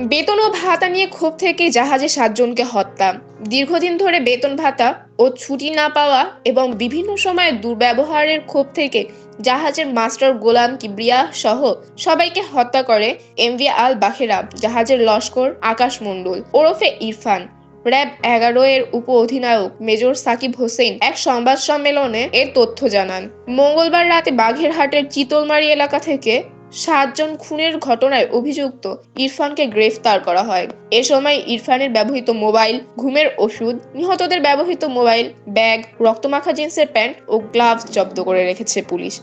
বেতন ও ভাতা নিয়ে ক্ষোভ থেকে জাহাজে সাতজনকে হত্যা। দীর্ঘদিন ধরে বেতন ভাতা ও ছুটি না পাওয়া এবং বিভিন্ন সময়ে দুর্ব্যবহারের ক্ষোভ থেকে জাহাজের মাস্টার গোলাম কিবরিয়া সহ সবাইকে হত্যা করে এমভি আল বাখেরা, জাহাজের লস্কর আকাশ মণ্ডল, ওরফে ইরফান। র্যাব এগারো এর উপ অধিনায়ক মেজর সাকিব হোসেন এক সংবাদ সম্মেলনে এর তথ্য জানান। মঙ্গলবার রাতে বাঘেরহাটের চিতলমারি এলাকা থেকে সাতজন খুনের ঘটনায় অভিযুক্ত ইরফানকে গ্রেফতার করা হয়। এ সময় ইরফানের ব্যবহৃত মোবাইল, ঘুমের ওষুধ, নিহতদের ব্যবহৃত মোবাইল, ব্যাগ, রক্তমাখা জিন্সের প্যান্ট ও গ্লাভস জব্দ করে রেখেছে পুলিশ।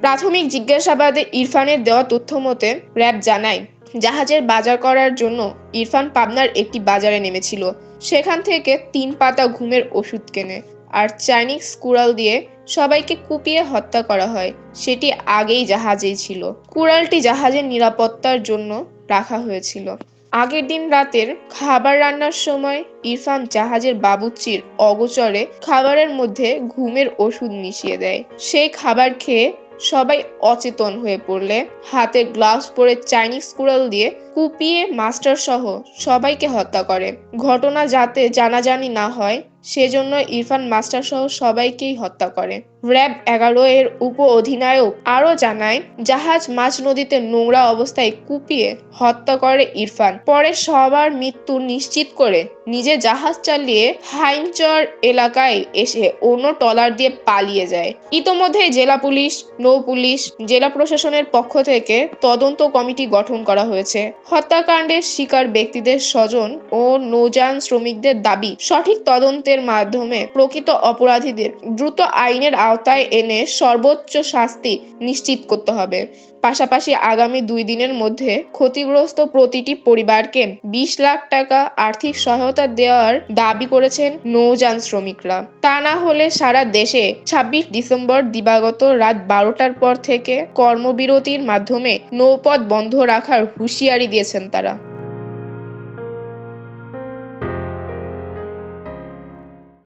প্রাথমিক জিজ্ঞাসাবাদে ইরফানের দেওয়া তথ্য মতে র্যাব জানায়, জাহাজের বাজার করার জন্য ইরফান পাবনার একটি বাজারে নেমেছিল। সেখান থেকে তিন পাতা ঘুমের ওষুধ কেনে। আর চাইনিজ কুড়াল দিয়ে সবাইকে কুপিয়ে হত্যা করা হয়। সেটি আগেই জাহাজেই ছিল। কুড়ালটি জাহাজের নিরাপত্তার জন্য রাখা হয়েছিল। আগের দিন রাতের খাবার রান্নার সময় ইরফান জাহাজের বাবুচির অগোচরে খাবারের মধ্যে ঘুমের ওষুধ মিশিয়ে দেয়। সেই খাবার খেয়ে সবাই অচেতন হয়ে পড়লে। হাতে গ্লাভস পরে চাইনিজ কুড়াল দিয়ে কুপিয়ে মাস্টার সহ সবাইকে হত্যা করে। ঘটনা যাতে জানাজানি না হয় সেজন্য ইরফান মাস্টার সহ সবাইকেই হত্যা করে। র্যাব এগারো এর উপ অধিনায়ক আরও জানায়, জাহাজ মাঝ নদীতে নোংরা অবস্থায় কুপিয়ে হত্যা করে ইরফান। পরে সবার মৃত্যু নিশ্চিত করে নিজে জাহাজ চালিয়ে হাইমচর এলাকায় এসে অন্য ট্রলার দিয়ে পালিয়ে যায়। ইতোমধ্যে জেলা পুলিশ, নৌ পুলিশ, জেলা প্রশাসনের পক্ষ থেকে তদন্ত কমিটি গঠন করা হয়েছে। হত্যাকাণ্ডের শিকার ব্যক্তিদের স্বজন ও নৌযান শ্রমিকদের দাবি, সঠিক তদন্তের মাধ্যমে প্রকৃত অপরাধীদের দ্রুত আইনের আওতায় এনে সর্বোচ্চ শাস্তি নিশ্চিত করতে হবে। পাশাপাশি আগামী দুই দিনের মধ্যে ক্ষতিগ্রস্ত প্রতিটি পরিবারকে বিশ লাখ টাকা আর্থিক সহায়তা দেওয়ার দাবি করেছেন নৌযান শ্রমিকরা। তা না হলে সারা দেশে ছাব্বিশ ডিসেম্বর দিবাগত রাত বারোটার পর থেকে কর্মবিরতির মাধ্যমে নৌপথ বন্ধ রাখার হুঁশিয়ারি দিয়েছেন তারা।